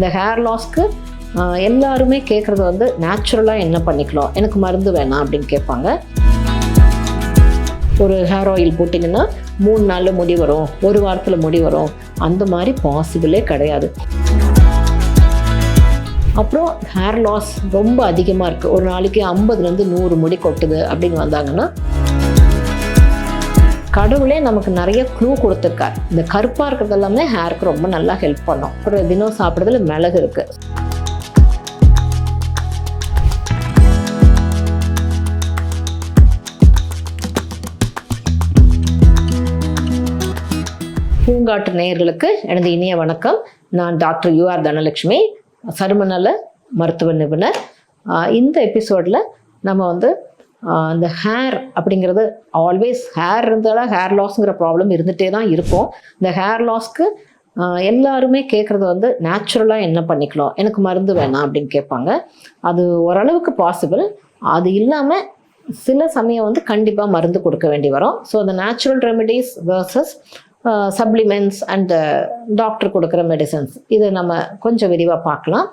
இந்த ஹேர் லாஸ்க்கு எல்லாருமே கேட்குறது வந்து நேச்சுரலாக என்ன பண்ணிக்கலாம்? எனக்கு மருந்து வேணாம் அப்படின்னு கேட்பாங்க. ஒரு ஹேர் ஆயில் போட்டிங்கன்னா மூணு நாளில் முடி வரும் ஒரு வாரத்தில் முடி வரும். அந்த மாதிரி பாசிபிளே கிடையாது. அப்புறம் ஹேர் லாஸ் ரொம்ப அதிகமாக இருக்குது ஒரு நாளைக்கு ஐம்பதுலேருந்து நூறு முடி கொட்டுது அப்படின்னு வந்தாங்கன்னா கடவுளே நமக்கு நிறைய க்ளூ கொடுத்துருக்கார். இந்த கருப்பாக இருக்கிறது எல்லாமே ஹேருக்கு ரொம்ப நல்லா ஹெல்ப் பண்ணும். அப்புறம் தினம் சாப்பிட்றதுல மிளகு இருக்குது பூங்காட்டு நேயர்களுக்கு எனது இனிய வணக்கம். நான் டாக்டர் யூஆர் தனலட்சுமி சருமநல மருத்துவ நிபுணர். இந்த எபிசோடில் நம்ம வந்து அந்த ஹேர் அப்படிங்கிறது ஆல்வேஸ் ஹேர் இருந்தாலும் ஹேர் லாஸ்ங்கிற ப்ராப்ளம் இருந்துகிட்டே தான் இருக்கும். இந்த ஹேர் லாஸ்க்கு எல்லாருமே கேட்குறது வந்து நேச்சுரலாக என்ன பண்ணிக்கலாம்? எனக்கு மருந்து வேணாம் அப்படின்னு கேட்பாங்க. அது ஓரளவுக்கு பாசிபிள் அது இல்லாமல் சில சமயம் வந்து கண்டிப்பாக மருந்து கொடுக்க வேண்டி வரும். ஸோ அந்த natural remedies versus supplements and doctor கொடுக்குற மெடிசன்ஸ் இதை நம்ம கொஞ்சம் விரிவாக பார்க்கலாம்.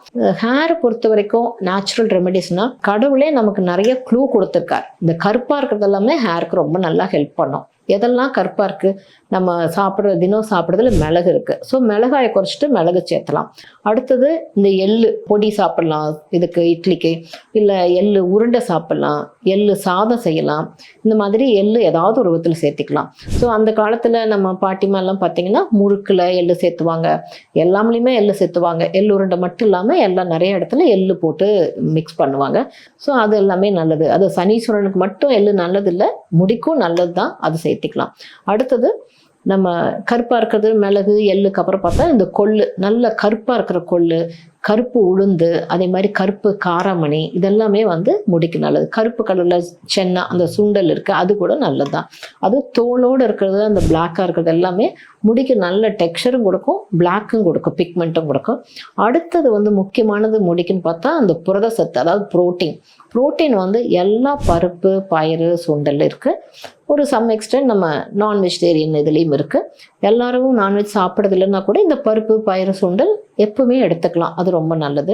ஹேரை பொறுத்த வரைக்கும் நேச்சுரல் ரெமெடிஸ்னால் கடவுளே நமக்கு நிறைய க்ளூ கொடுத்துருக்கார். இந்த கருப்பாக இருக்கிறது எல்லாமே ஹேருக்கு ரொம்ப நல்லா ஹெல்ப் பண்ணும். எதெல்லாம் கருப்பாக இருக்குது நம்ம சாப்பிட்ற தினம் சாப்பிட்றதுல மிளகு இருக்குது ஸோ மிளகாயை குறைச்சிட்டு மிளகு சேர்த்தலாம். அடுத்தது இந்த எள் பொடி சாப்பிட்லாம். இதுக்கு இட்லிக்கு. இல்லை எள் உருண்டை சாப்பிட்லாம். எள் சாதம் செய்யலாம். இந்த மாதிரி எள் ஏதாவது ஒரு விதத்தில் சேர்த்திக்கலாம். ஸோ அந்த காலத்தில் நம்ம பாட்டிமாலாம் பார்த்தீங்கன்னா முறுக்கில் எள்ளு சேர்த்துவாங்க. எல்லாம்லேயுமே எள்ளு சேர்த்துவாங்க. எள் உருண்டை மட்டும் இல்லாமல் எல்லாம் நிறைய இடத்துல எள் போட்டு மிக்ஸ் பண்ணுவாங்க. ஸோ அது எல்லாமே நல்லது. அது சனீஸ்வரனுக்கு மட்டும் எள்ளு நல்லது இல்லை முடிக்கும் நல்லது தான் அது சேர்த்திக்கலாம். அடுத்தது நம்ம கருப்பாக இருக்கிறது மிளகு எள்ளுக்கு அப்புறம் பார்த்தா இந்த கொள்ளு நல்ல கருப்பாக இருக்கிற கொள்ளு கருப்பு உளுந்து அதே மாதிரி கருப்பு காராமணி இதெல்லாமே வந்து முடிக்கு நல்லது. கருப்பு கலரில் சென்னா அந்த சுண்டல் இருக்குது அது கூட நல்லது தான் அது தோலோடு இருக்கிறது அந்த பிளாக்காக இருக்கிறது எல்லாமே முடிக்கு நல்ல டெக்ஸ்டரும் கொடுக்கும் பிளாக்கும் கொடுக்கும் பிக்மெண்ட்டும் கொடுக்கும். அடுத்தது வந்து முக்கியமானது முடிக்குன்னு பார்த்தா அந்த புரத சத்து அதாவது புரோட்டீன் புரோட்டீன் வந்து எல்லா பருப்பு பயிறு சுண்டல் இருக்குது ஒரு சம் எக்ஸ்டென்ட் நம்ம நான் வெஜிடேரியன் இதுலேயும் இருக்குது எல்லாரும் நான்வெஜ் சாப்பிட்றது இல்லைன்னா கூட இந்த பருப்பு பயிறு சுண்டல் எப்பவுமே எடுத்துக்கலாம். அது ரொம்ப நல்லது.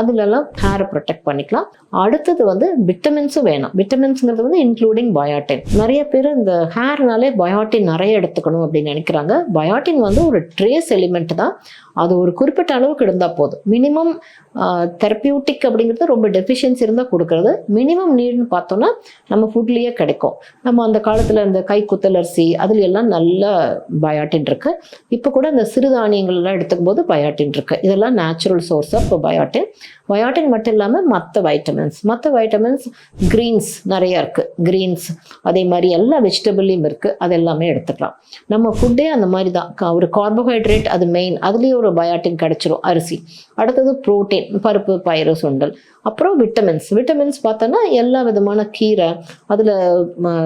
அதுலலாம் ஹேரை ப்ரொடெக்ட் பண்ணிக்கலாம். அடுத்தது வந்து விட்டமின்ஸும் வேணும். விட்டமின்ஸுங்கிறது வந்து இன்க்ளூடிங் பயாட்டின் நிறைய பேர் இந்த ஹேர்னாலே பயாட்டின் நிறைய எடுத்துக்கணும் அப்படின்னு நினைக்கிறாங்க. பயாட்டின் வந்து ஒரு ட்ரேஸ் எலிமெண்ட் தான். அது ஒரு குறிப்பிட்ட அளவுக்கு இருந்தால் போதும். மினிமம் தெரப்பியூட்டிக் அப்படிங்கிறது ரொம்ப டெஃபிஷியன்சி இருந்தால் கொடுக்கறது. மினிமம் நீட்னு பார்த்தோன்னா நம்ம ஃபுட்லேயே கிடைக்கும். நம்ம அந்த காலத்தில் இந்த கை குத்தலரிசி அதுல எல்லாம் நல்ல பயாட்டின் இருக்கு. இப்போ கூட அந்த சிறுதானியங்கள்லாம் எடுத்துக்கும் போது பயோட்டின் இருக்கு. இதெல்லாம் natural source of biotin biotin மட்டும் இல்லாமல் மற்ற வைட்டமின்ஸ் மற்ற வைட்டமின்ஸ் க்ரீன்ஸ் நிறைய இருக்குது க்ரீன்ஸ் அதே மாதிரி எல்லா வெஜிடபிள்லையும் இருக்குது அது எல்லாமே எடுத்துக்கலாம். நம்ம ஃபுட்டே அந்த மாதிரி தான். ஒரு கார்போஹைட்ரேட் அது மெயின் அதுலேயே ஒரு பயோட்டின் கிடச்சிரும் அரிசி. அடுத்தது ப்ரோட்டீன் பருப்பு பயிறு சுண்டல். அப்புறம் விட்டமின்ஸ் விட்டமின்ஸ் பார்த்தோன்னா எல்லா விதமான கீரை அதில்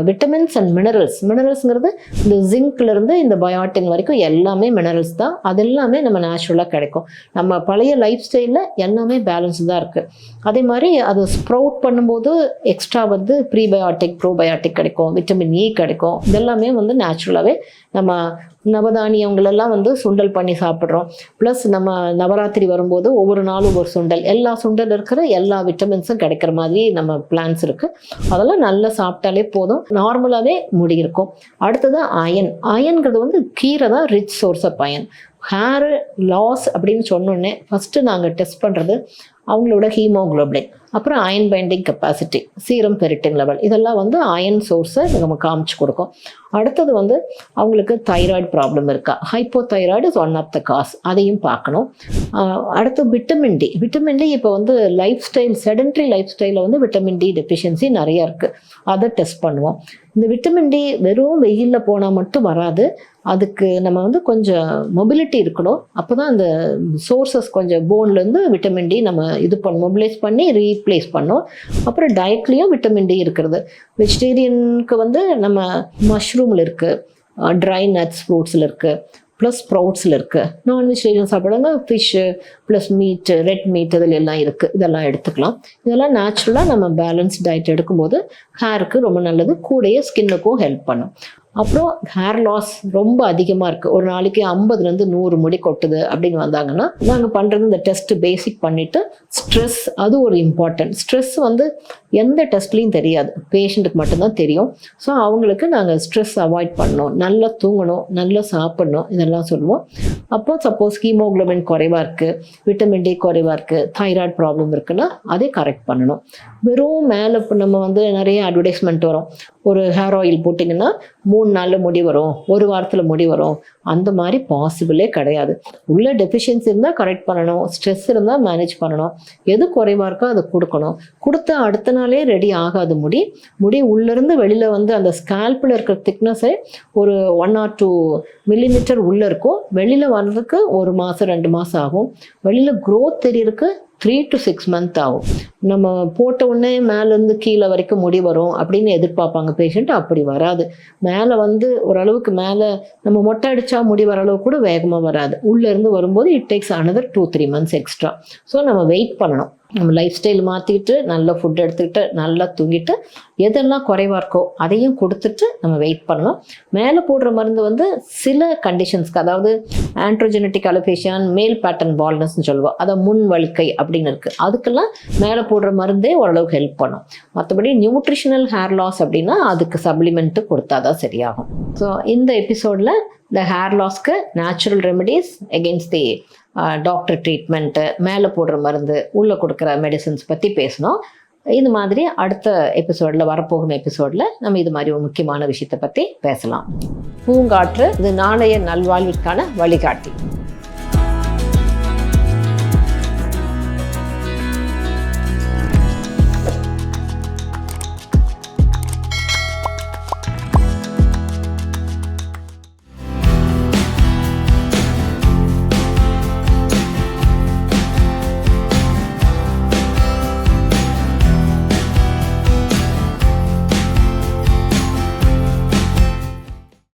விட்டமின்ஸ் அண்ட் மினரல்ஸ் மினரல்ஸ்ங்கிறது இந்த ஜிங்க்லேருந்து இந்த பயோட்டின் வரைக்கும் எல்லாமே மினரல்ஸ் தான். அது எல்லாமே நம்ம நேச்சுரலாக கிடைக்கும். நம்ம பழைய லைஃப் ஸ்டைலில் எல்லாமே பேலன்ஸ் தான் இருக்குது அதே மாதிரி அது ஸ்ப்ரவுட் பண்ணும்போது எக்ஸ்ட்ரா வந்து ப்ரீபயாட்டிக் ப்ரோபயாட்டிக் கிடைக்கும் விட்டமின் இ e கிடைக்கும். இதெல்லாமே வந்து நேச்சுரலாகவே நம்ம நவதானியங்களெல்லாம் வந்து சுண்டல் பண்ணி சாப்பிட்றோம். ப்ளஸ் நம்ம நவராத்திரி வரும்போது ஒவ்வொரு நாளும் ஒரு சுண்டல். எல்லா சுண்டல் இருக்கிற எல்லா விட்டமின்ஸும் கிடைக்கிற மாதிரி நம்ம பிளான்ஸ் இருக்குது அதெல்லாம் நல்லா சாப்பிட்டாலே போதும். நார்மலாகவே முடி இருக்கும். அடுத்தது அயன் அயன்கிறது வந்து கீரை தான் rich source of iron hair loss அப்படின்னு சொன்னோடனே ஃபஸ்ட்டு நாங்கள் டெஸ்ட் பண்ணுறது அவங்களோட ஹீமோக்ளோபின் அப்புறம் iron binding capacity serum ferritin level இதெல்லாம் வந்து அயன் சோர்ஸை நம்ம காமிச்சு கொடுக்கும். அடுத்தது வந்து அவங்களுக்கு தைராய்டு ப்ராப்ளம் இருக்கா? Hypothyroid is one of the cause அதையும் பார்க்கணும். அடுத்து விட்டமின் டி விட்டமின் டி இப்போ வந்து லைஃப் ஸ்டைல் செடன்ட்ரி லைஃப் ஸ்டைலில் வந்து விட்டமின் டி டெஃபிஷியன்சி நிறைய இருக்குது அதை டெஸ்ட் பண்ணுவோம். இந்த விட்டமின் டி வெறும் வெயிலில் போனால் மட்டும் வராது. அதுக்கு நம்ம வந்து கொஞ்சம் மொபிலிட்டி இருக்கணும். அப்போ தான் அந்த சோர்சஸ் கொஞ்சம் போன்லேருந்து விட்டமின் டி நம்ம இது பண்ண மொபிலைஸ் பண்ணி ரீப்ளேஸ் பண்ணோம். அப்புறம் டயட்லேயும் விட்டமின் டி இருக்கிறது. வெஜிடேரியனுக்கு வந்து நம்ம மஷ்ரூமில் இருக்குது ட்ரை நட்ஸ் ஃப்ரூட்ஸில் இருக்குது ப்ளஸ் ப்ரௌட்ஸில் இருக்குது நான் வெஜிடேரியன் சாப்பிடுங்க fish plus meat red meat இதில் எல்லாம் இருக்குது இதெல்லாம் எடுத்துக்கலாம். இதெல்லாம் நேச்சுரலாக நம்ம பேலன்ஸ் டயட் எடுக்கும்போது ஹேருக்கு ரொம்ப நல்லது. கூடையே ஸ்கின்னுக்கும் ஹெல்ப் பண்ணும். அப்புறம் ஹேர் லாஸ் ரொம்ப அதிகமாக இருக்குது ஒரு நாளைக்கு ஐம்பதுலேருந்து நூறு முடி கொட்டுது அப்படின்னு வந்தாங்கன்னா நாங்கள் பண்ணுறது இந்த டெஸ்ட் பேசிக் பண்ணிவிட்டு ஸ்ட்ரெஸ் அது ஒரு இம்பார்ட்டன்ட் ஸ்ட்ரெஸ் வந்து எந்த டெஸ்ட்லேயும் தெரியாது. பேஷண்ட்டுக்கு மட்டும்தான் தெரியும். ஸோ அவங்களுக்கு நாங்கள் ஸ்ட்ரெஸ் அவாய்ட் பண்ணணும் நல்லா தூங்கணும் நல்லா சாப்பிடணும் இதெல்லாம் சொல்லுவோம். அப்போ சப்போஸ் ஹீமோகுளோபின் குறைவாக இருக்குது விட்டமின் டி குறைவாக இருக்குது தைராய்டு ப்ராப்ளம் இருக்குன்னா அதை கரெக்ட் பண்ணணும். வெறும் மேலே இப்போ நம்ம வந்து நிறைய அட்வர்டைஸ்மெண்ட் வரும். ஒரு ஹேர் ஆயில் போட்டிங்கன்னா மூணு நாளில் முடி வரும் ஒரு வாரத்தில் முடி வரும். அந்த மாதிரி பாசிபிளே கிடையாது. உள்ள டெஃபிஷியன்சி இருந்தால் கரெக்ட் பண்ணணும். ஸ்ட்ரெஸ் இருந்தால் மேனேஜ் பண்ணணும். எது குறைவாக இருக்கோ அதை கொடுக்கணும். கொடுத்த அடுத்த நாளே ரெடி ஆகாது முடி முடி உள்ளேருந்து வெளியில் வந்து அந்த ஸ்கேல்பில் இருக்கிற திக்னஸே ஒரு ஒன் ஆர் டூ மில்லிமீட்டர் உள்ளே இருக்கும். வெளியில் வர்றதுக்கு ஒரு மாதம் ரெண்டு மாதம் ஆகும். வெளியில் க்ரோத் தெரியறதுக்கு த்ரீ டு சிக்ஸ் மந்த் ஆகும். நம்ம போட்ட உடனே மேலேருந்து கீழே வரைக்கும் முடி வரும் அப்படின்னு எதிர்பார்ப்பாங்க. பேஷண்ட் அப்படி வராது. மேலே வந்து ஓரளவுக்கு மேலே நம்ம மொட்டை அடித்தா முடி வர அளவு கூட வேகமாக வராது. உள்ளேருந்து வரும்போது it takes another two three months extra so நம்ம வெயிட் பண்ணணும். நம்ம லைஃப் ஸ்டைல் மாற்றிக்கிட்டு நல்ல ஃபுட் எடுத்துக்கிட்டு நல்லா தூங்கிட்டு எதெல்லாம் குறைவாக இருக்கோ அதையும் கொடுத்துட்டு நம்ம வெயிட் பண்ணணும். மேலே போடுற மருந்து வந்து சில கண்டிஷன்ஸ்க்கு அதாவது ஆண்ட்ரோஜெனட்டிக் அலோபேஷியான் மேல் பேட்டர்ன் பால்னஸ்ன்னு சொல்லுவோம். அதை முன் வழுக்கை அப்படின்னு இருக்குது அதுக்கெல்லாம் மேலே போடுற மருந்தே ஓரளவுக்கு ஹெல்ப் பண்ணும். மற்றபடி நியூட்ரிஷனல் ஹேர் லாஸ் அப்படின்னா அதுக்கு சப்ளிமெண்ட்டு கொடுத்தா தான் சரியாகும். ஸோ இந்த எபிசோடில் இந்த hair லாஸ்க்கு natural remedies against the doctor treatment மேலே போடுற மருந்து உள்ளே கொடுக்குற மெடிசன்ஸ் பற்றி பேசினோம் இது மாதிரி அடுத்த எபிசோடில் வரப்போகும் எபிசோடில் நம்ம இது மாதிரி ஒரு முக்கியமான விஷயத்தை பற்றி பேசலாம். பூங்காற்று இது நாணய நல்வாழ்விற்கான வழிகாட்டி.